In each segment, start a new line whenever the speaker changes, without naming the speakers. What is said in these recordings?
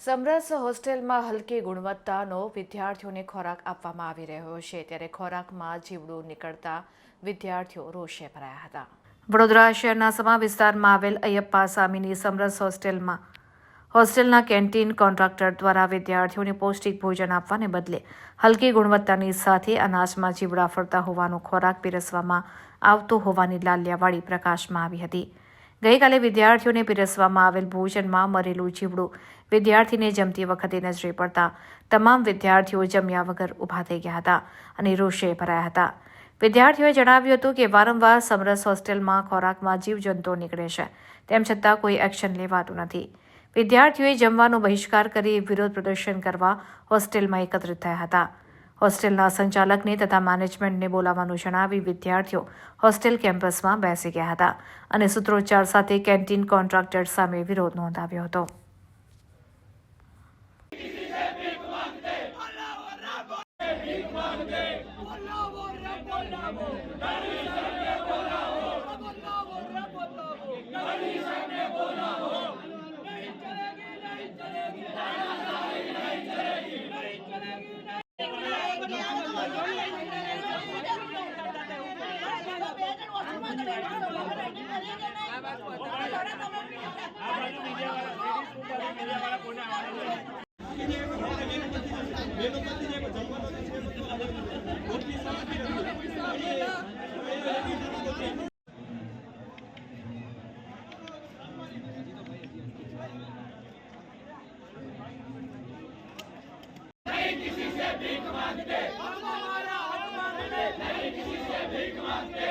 સમરસ હોસ્ટેલમાં હલકી ગુણવત્તાનો વિદ્યાર્થીઓને ખોરાક આપવામાં આવી રહ્યો છે. ત્યારે ખોરાકમાં જીવડું નીકળતા વિદ્યાર્થીઓ રોષે ભરાયા હતા. વડોદરા શહેરના સમા વિસ્તારમાં આવેલ અયપ્પા સામીની સમરસ હોસ્ટેલમાં હોસ્ટેલના કેન્ટીન કોન્ટ્રાક્ટર દ્વારા વિદ્યાર્થીઓને પૌષ્ટિક ભોજન આપવાને બદલે હલકી ગુણવત્તાની સાથે અનાજમાં જીવડા ફરતા હોવાનો ખોરાક પીરસવામાં આવતો હોવાની લાલ્યાવાળી પ્રકાશમાં આવી હતી. ગઈકાલે વિદ્યાર્થીઓને પીરસવામાં આવેલ ભોજનમાં મરેલું જીવડું. વિદ્યાર્થીને જમતી વખતે નજરે પડતા તમામ વિદ્યાર્થીઓ જમ્યા વગર ઊભા થઈ ગયા હતા અને રોષે ભરાયા હતા. વિદ્યાર્થીઓએ જણાવ્યું હતું કે વારંવાર સમરસ હોસ્ટેલમાં ખોરાકમાં જીવજંતુઓ નીકળે છે. તેમ છતાં કોઈ એક્શન લેવાતું નથી. વિદ્યાર્થીઓએ જમવાનો બહિષ્કાર કરી વિરોધ પ્રદર્શન કરવા હોસ્ટેલમાં એકત્રિત થયા હતા. હોસ્ટેલના સંચાલકને તથા મેનેજમેન્ટને બોલાવવાનું જણાવી વિદ્યાર્થીઓ હોસ્ટેલ કેમ્પસમાં બેસી ગયા હતા અને સૂત્રોચ્ચાર સાથે કેન્ટીન કોન્ટ્રાક્ટર સામે વિરોધ નોંધાવ્યો હતો.
भीख मांगते नहीं किसी से भीख मांगते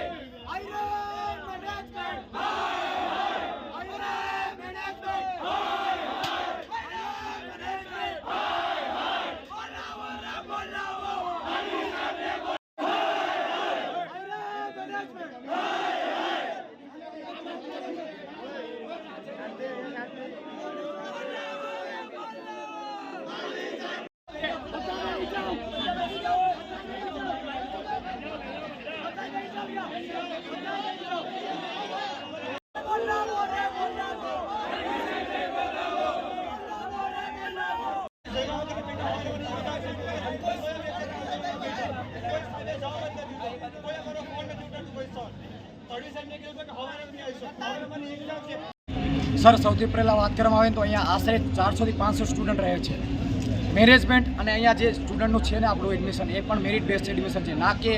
સર, સૌથી પહેલાં વાત કરવામાં આવે તો અહીંયા આશરે ચારસોથી પાંચસો સ્ટુડન્ટ રહે છે. મેનેજમેન્ટ અને અહીંયા જે સ્ટુડન્ટનું છે ને આપણું એડમિશન, એ પણ મેરિટ બેસ્ડ એડમિશન છે. ના કે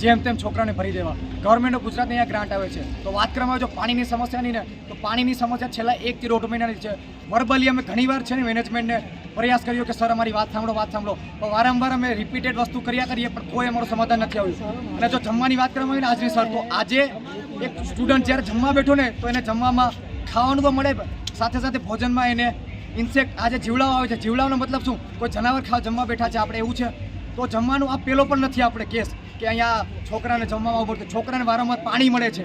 જેમ તેમ છોકરાને ભરી દેવા. ગવર્મેન્ટ ઓફ ગુજરાત અહીંયા ગ્રાન્ટ આવે છે. તો વાત કરવામાં જો પાણીની સમસ્યાની ને, તો પાણીની સમસ્યા છેલ્લા એકથી દોઢ મહિનાની છે. વર્બલી અમે ઘણીવાર છે ને મેનેજમેન્ટને પ્રયાસ કર્યો કે, સર, અમારી વાત સાંભળો વાત સાંભળો. પણ વારંવાર અમે રિપીટેડ વસ્તુ કર્યા કરીએ, પણ કોઈ અમારું સમાધાન નથી આવ્યું. અને જો જમવાની વાત કરવામાં આવે ને આજની સર, તો આજે એક સ્ટુડન્ટ જ્યારે જમવા બેઠો ને, તો એને જમવામાં ખાવાનું તો મળે સાથે સાથે ભોજનમાં એને ઇન્સેક્ટ આજે જીવડાઓ આવે છે. જીવડાઓનો મતલબ શું? કોઈ જનાવર ખાવા જમવા બેઠા છે, આપણે એવું છે. તો જમવાનું આ પેલો પણ નથી આપણે કેસ કે અહીંયા છોકરાને જમવામાં પડતું છોકરાને વારંવાર પાણી મળે છે.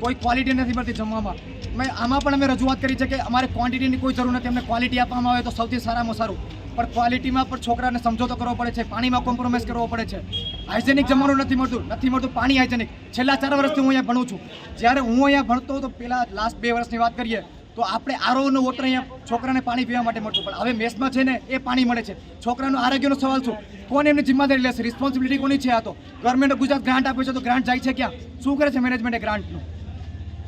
કોઈ ક્વોલિટી નથી મળતી જમવામાં. મેં આમાં પણ અમે રજૂઆત કરી છે કે અમારે ક્વોન્ટિટીની કોઈ જરૂર નથી. અમને ક્વોલિટી આપવામાં આવે તો સૌથી સારામાં સારું. પણ ક્વોલિટીમાં પણ છોકરાને સમજોતો કરવો પડે છે. પાણીમાં કોમ્પ્રોમાઇઝ કરવો પડે છે. હાઇજેનિક જમવાનું નથી મળતું. નથી મળતું પાણી હાઇજેનિક છેલ્લા ચાર વર્ષથી હું અહીંયા ભણું છું. જ્યારે હું અહીંયા ભણતો હતો પહેલાં લાસ્ટ બે વર્ષની વાત કરીએ તો આપણે આરોનો વોટર અહીંયા છોકરાને પાણી પીવા માટે મળતું. પણ હવે મેસમાં છે ને, એ પાણી મળે છે. છોકરાનો આરોગ્યનો સવાલ શું? કોણ એમની જિમ્મેદારી લેશે? રિસ્પોન્સિબિલિટી કોની છે આ તો? ગવર્મેન્ટ ગુજરાત ગ્રાન્ટ આપે છે તો ગ્રાન્ટ જાય છે ક્યાં? શું કરે છે મેનેજમેન્ટ ગ્રાન્ટનું